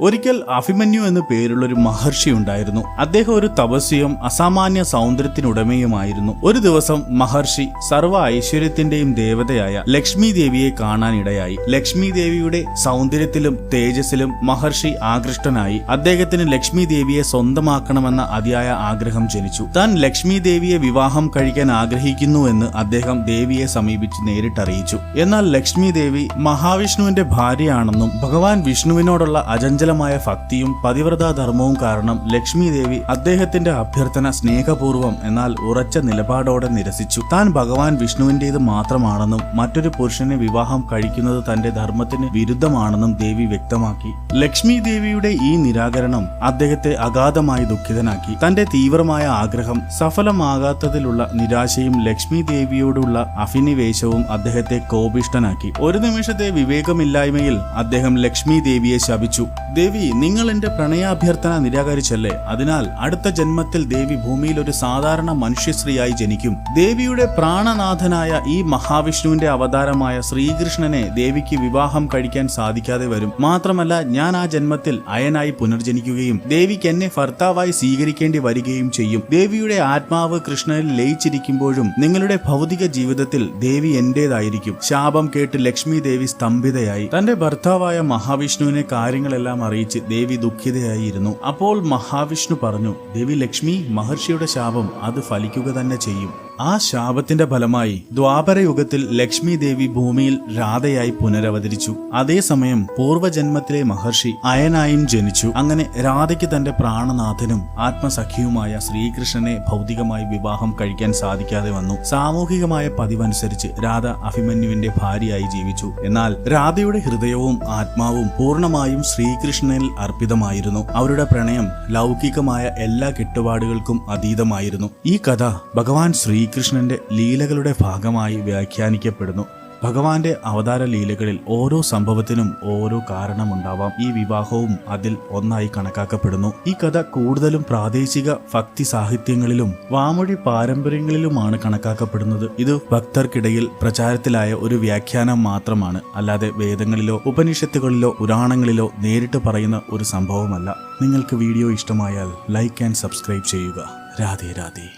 ഒരിക്കൽ അഭിമന്യു എന്ന പേരുള്ള ഒരു മഹർഷി ഉണ്ടായിരുന്നു. അദ്ദേഹം ഒരു തപസ്യയും അസാമാന്യ സൗന്ദര്യത്തിനുടമയുമായിരുന്നു. ഒരു ദിവസം മഹർഷി സർവ ഐശ്വര്യത്തിന്റെയും ദേവതയായ ലക്ഷ്മി ദേവിയെ കാണാനിടയായി. ലക്ഷ്മി ദേവിയുടെ സൗന്ദര്യത്തിലും തേജസ്സിലും മഹർഷി ആകൃഷ്ടനായി. അദ്ദേഹത്തിന് ലക്ഷ്മി ദേവിയെ സ്വന്തമാക്കണമെന്ന അതിയായ ആഗ്രഹം ജനിച്ചു. താൻ ലക്ഷ്മി ദേവിയെ വിവാഹം കഴിക്കാൻ ആഗ്രഹിക്കുന്നു എന്ന് അദ്ദേഹം ദേവിയെ സമീപിച്ച് നേരിട്ടറിയിച്ചു. എന്നാൽ ലക്ഷ്മി ദേവി മഹാവിഷ്ണുവിന്റെ ഭാര്യയാണെന്നും ഭഗവാൻ വിഷ്ണുവിനോടുള്ള അചഞ്ചലമായ ഭക്തിയും പതിവ്രതാ ധർമ്മവും കാരണം ലക്ഷ്മി ദേവി അദ്ദേഹത്തിന്റെ അഭ്യർത്ഥന സ്നേഹപൂർവം എന്നാൽ ഉറച്ച നിലപാടോടെ നിരസിച്ചു. താൻ ഭഗവാൻ വിഷ്ണുവിന്റേത് മാത്രമാണെന്നും മറ്റൊരു പുരുഷനെ വിവാഹം കഴിക്കുന്നത് തന്റെ ധർമ്മത്തിന് വിരുദ്ധമാണെന്നും ദേവി വ്യക്തമാക്കി. ലക്ഷ്മി ദേവിയുടെ ഈ നിരാകരണം അദ്ദേഹത്തെ അഗാധമായി ദുഃഖിതനാക്കി. തന്റെ തീവ്രമായ ആഗ്രഹം സഫലമാകാത്തതിലുള്ള നിരാശയും ലക്ഷ്മി ദേവിയോടുള്ള അഭിനിവേശവും അദ്ദേഹത്തെ കോപിഷ്ടനാക്കി ഒരു നിമിഷത്തെ വിവേകമില്ലായ്മയിൽ അദ്ദേഹം ലക്ഷ്മി ദേവിയെ ശപിച്ചു. ദേവി നിങ്ങൾ എന്റെ പ്രണയാഭ്യർത്ഥന നിരാകരിച്ചല്ലേ? അതിനാൽ അടുത്ത ജന്മത്തിൽ ദേവി ഭൂമിയിൽ ഒരു സാധാരണ മനുഷ്യശ്രീയായി ജനിക്കും. ദേവിയുടെ പ്രാണനാഥനായ ഈ മഹാവിഷ്ണുവിന്റെ അവതാരമായ ശ്രീകൃഷ്ണനെ ദേവിക്ക് വിവാഹം കഴിക്കാൻ സാധിക്കാതെ വരും. മാത്രമല്ല ഞാൻ ആ ജന്മത്തിൽ അയനായി പുനർജനിക്കുകയും ദേവിക്ക് എന്നെ ഭർത്താവായി സ്വീകരിക്കേണ്ടി വരികയും ചെയ്യും. ദേവിയുടെ ആത്മാവ് കൃഷ്ണനിൽ ലയിച്ചിരിക്കുമ്പോഴും നിങ്ങളുടെ ഭൗതിക ജീവിതത്തിൽ ദേവി എന്റേതായിരിക്കും. ശാപം കേട്ട് ലക്ഷ്മി ദേവി സ്തംഭിതയായി. തന്റെ ഭർത്താവായ മഹാവിഷ്ണുവിനെ കാര്യങ്ങളെല്ലാം അറിയിച്ച് ദേവി ദുഃഖിതയായിരുന്നു. അപ്പോൾ മഹാവിഷ്ണു പറഞ്ഞു ദേവി ലക്ഷ്മി മഹർഷിയുടെ ശാപം അത് ഫലിക്കുക തന്നെ ചെയ്യും. ആ ശാപത്തിന്റെ ഫലമായി ദ്വാപരയുഗത്തിൽ ലക്ഷ്മി ദേവി ഭൂമിയിൽ രാധയായി പുനരവതരിച്ചു. അതേസമയം പൂർവജന്മത്തിലെ മഹർഷി അയനായും ജനിച്ചു. അങ്ങനെ രാധയ്ക്ക് തന്റെ പ്രാണനാഥനും ആത്മസഖിയുമായ ശ്രീകൃഷ്ണനെ ഭൗതികമായി വിവാഹം കഴിക്കാൻ സാധിക്കാതെ വന്നു. സാമൂഹികമായ പതിവനുസരിച്ച് രാധ അഭിമന്യുവിന്റെ ഭാര്യയായി ജീവിച്ചു. എന്നാൽ രാധയുടെ ഹൃദയവും ആത്മാവും പൂർണമായും ശ്രീകൃഷ്ണനിൽ അർപ്പിതമായിരുന്നു. അവരുടെ പ്രണയം ലൗകികമായ എല്ലാ കെട്ടുപാടുകൾക്കും അതീതമായിരുന്നു. ഈ കഥ ഭഗവാൻ ശ്രീകൃഷ്ണന്റെ ലീലകളുടെ ഭാഗമായി വ്യാഖ്യാനിക്കപ്പെടുന്നു. ഭഗവാന്റെ അവതാര ലീലകളിൽ ഓരോ സംഭവത്തിനും ഓരോ കാരണമുണ്ടാവാം. ഈ വിവാഹവും അതിൽ ഒന്നായി കണക്കാക്കപ്പെടുന്നു. ഈ കഥ കൂടുതലും പ്രാദേശിക ഭക്തി സാഹിത്യങ്ങളിലും വാമൊഴി പാരമ്പര്യങ്ങളിലുമാണ് കണക്കാക്കപ്പെടുന്നത്. ഇത് ഭക്തർക്കിടയിൽ പ്രചാരത്തിലായ ഒരു വ്യാഖ്യാനം മാത്രമാണ്. അല്ലാതെ വേദങ്ങളിലോ ഉപനിഷത്തുകളിലോ പുരാണങ്ങളിലോ നേരിട്ട് പറയുന്ന ഒരു സംഭവമല്ല. നിങ്ങൾക്ക് വീഡിയോ ഇഷ്ടമായാൽ ലൈക്ക് ആൻഡ് സബ്സ്ക്രൈബ് ചെയ്യുക. രാധേ രാധേ.